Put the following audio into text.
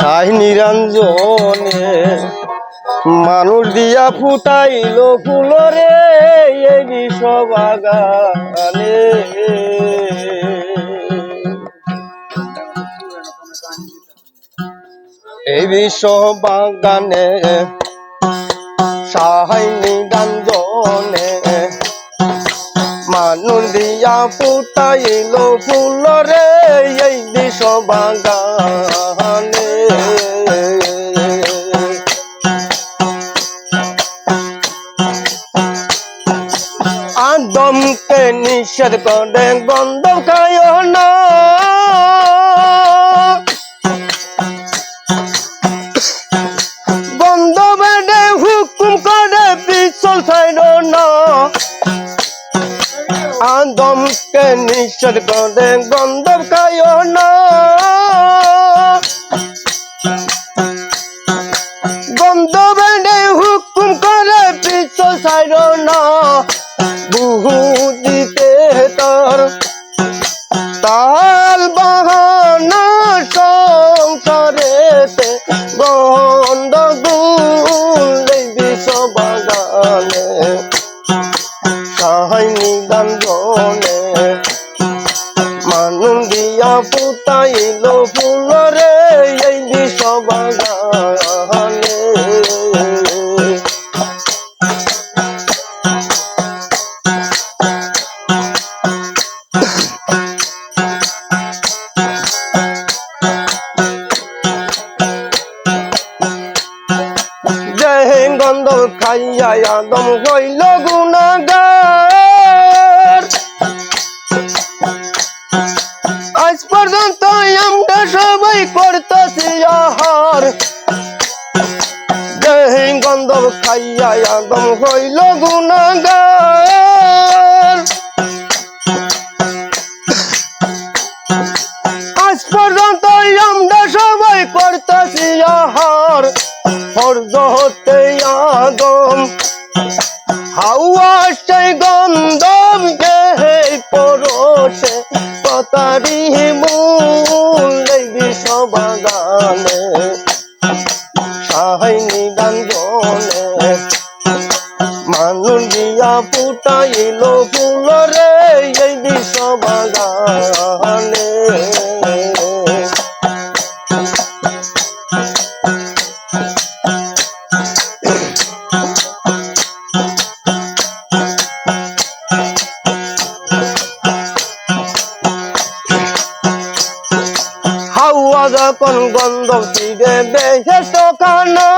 সাই নিরঞ্জনে, মানুষ দিয়া ফুটাইল ফুলরে এই বিশ্ব বাগানে এই বিশ্ব বাগানে সাহাই নিরঞ্জনে, মানুষ দিয়া ফুটাইল ফুলরে এই বিশ্ব আদমকে নিষেধ করে গন্ধ খায় না। গন্ধ বেড়ে হুকুম করে পিছল ছাইল না। আদমকে নিষেধ করে গন্ধ খায় না। সাহাই গান্ধনে মানুন দিয়া পুতাইল ফুলরে এই বিশ্ব গন্ধ খাইয়া আদম হইল গুণাগার। আজ পর্যন্ত আমরা সবাই করতেছি আহার। গন্ধ খাইয়া আদম হইল গুণাগার। হাওয়া সেই গন্ধম গে পরশে, পতারি মূল এই বিশ্ব বাগানে সাহাই নিদান জনে মানুষ দিয়া ফুটাইল ফুলরে এই বিশ্ব বাগানে হাওয়া কোন গন্ধ ফিরে বেহেস কানো।